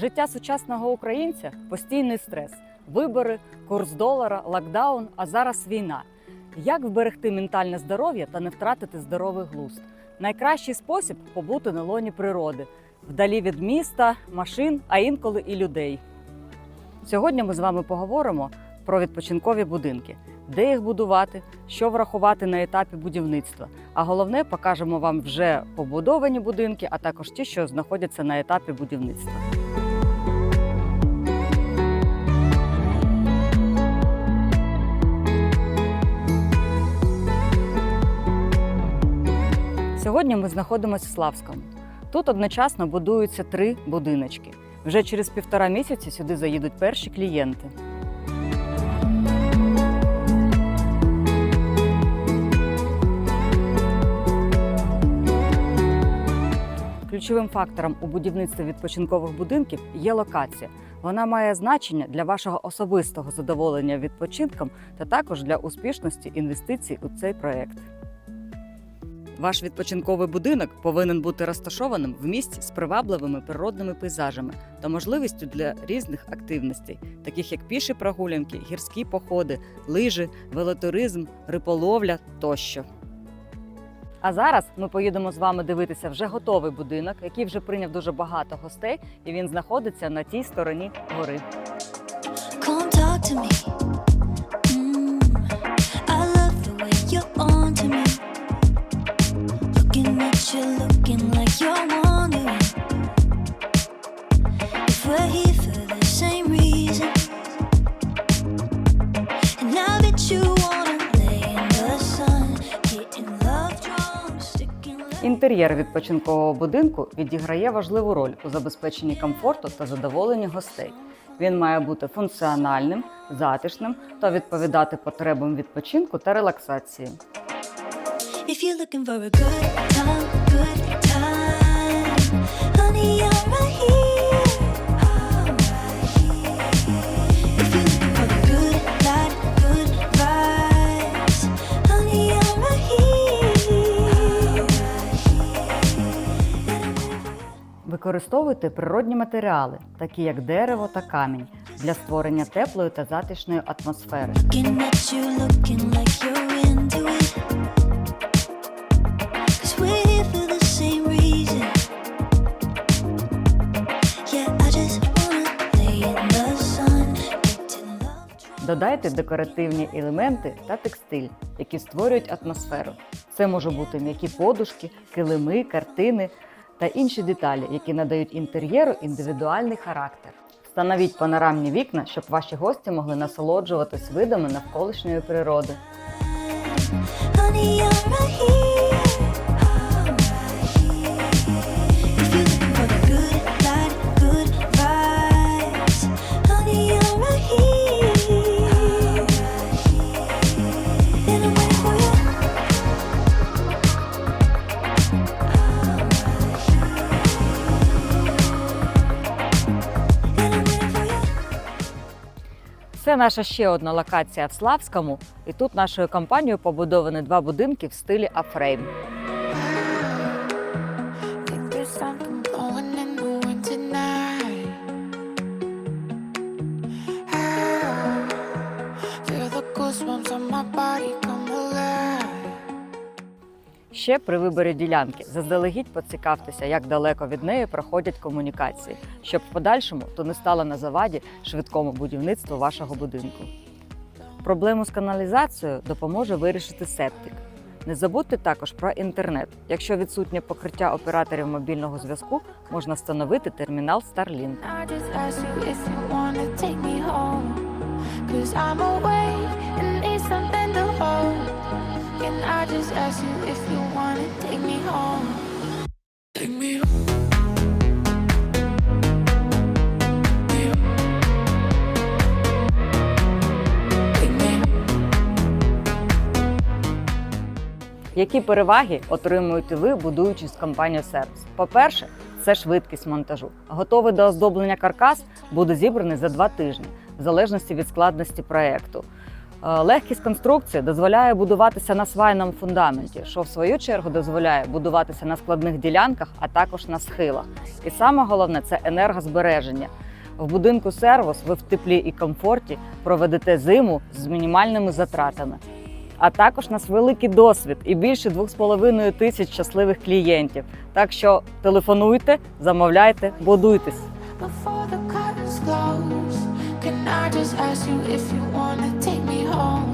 Життя сучасного українця постійний стрес, вибори, курс долара, локдаун, а зараз війна. Як вберегти ментальне здоров'я та не втратити здоровий глузд? Найкращий спосіб побути на лоні природи, вдалі від міста, машин, а інколи і людей. Сьогодні ми з вами поговоримо про відпочинкові будинки, де їх будувати, що врахувати на етапі будівництва. А головне, покажемо вам вже побудовані будинки, а також ті, що знаходяться на етапі будівництва. Сьогодні ми знаходимося в Славському. Тут одночасно будуються три будиночки. Вже через півтора місяці сюди заїдуть перші клієнти. Ключовим фактором у будівництві відпочинкових будинків є локація. Вона має значення для вашого особистого задоволення відпочинком та також для успішності інвестицій у цей проект. Ваш відпочинковий будинок повинен бути розташованим в місті з привабливими природними пейзажами та можливістю для різних активностей, таких як піші прогулянки, гірські походи, лижі, велотуризм, риполовля тощо. А зараз ми поїдемо з вами дивитися вже готовий будинок, який вже прийняв дуже багато гостей, і він знаходиться на тій стороні гори. Come talk to me. Інтер'єр відпочинкового будинку відіграє важливу роль у забезпеченні комфорту та задоволенні гостей. Він має бути функціональним, затишним та відповідати потребам відпочинку та релаксації. If you're Використовуйте природні матеріали, такі як дерево та камінь, для створення теплої та затишної атмосфери. Додайте декоративні елементи та текстиль, які створюють атмосферу. Це можуть бути м'які подушки, килими, картини та інші деталі, які надають інтер'єру індивідуальний характер. Встановіть панорамні вікна, щоб ваші гості могли насолоджуватись видами навколишньої природи. Це наша ще одна локація в Славському, і тут нашою компанією побудовані два будинки в стилі Афрейм. Think Ще при виборі ділянки заздалегідь поцікавтеся, як далеко від неї проходять комунікації, щоб в подальшому то не стало на заваді швидкому будівництву вашого будинку. Проблему з каналізацією допоможе вирішити септик. Не забудьте також про інтернет. Якщо відсутнє покриття операторів мобільного зв'язку, можна встановити термінал Starlink. I just ask you if you Які переваги отримуєте ви, будуючи з компанією Сервіс? По-перше, це швидкість монтажу. Готовий до оздоблення каркас буде зібраний за два тижні, в залежності від складності проєкту. Е, Легкість конструкції дозволяє будуватися на свайному фундаменті, що в свою чергу дозволяє будуватися на складних ділянках, а також на схилах. І саме головне це енергозбереження. В будинку сервус ви в теплі і комфорті проведете зиму з мінімальними затратами. А також нас великий досвід і більше 2,5 тисяч щасливих клієнтів. Так що телефонуйте, замовляйте, будуйтесь. 哦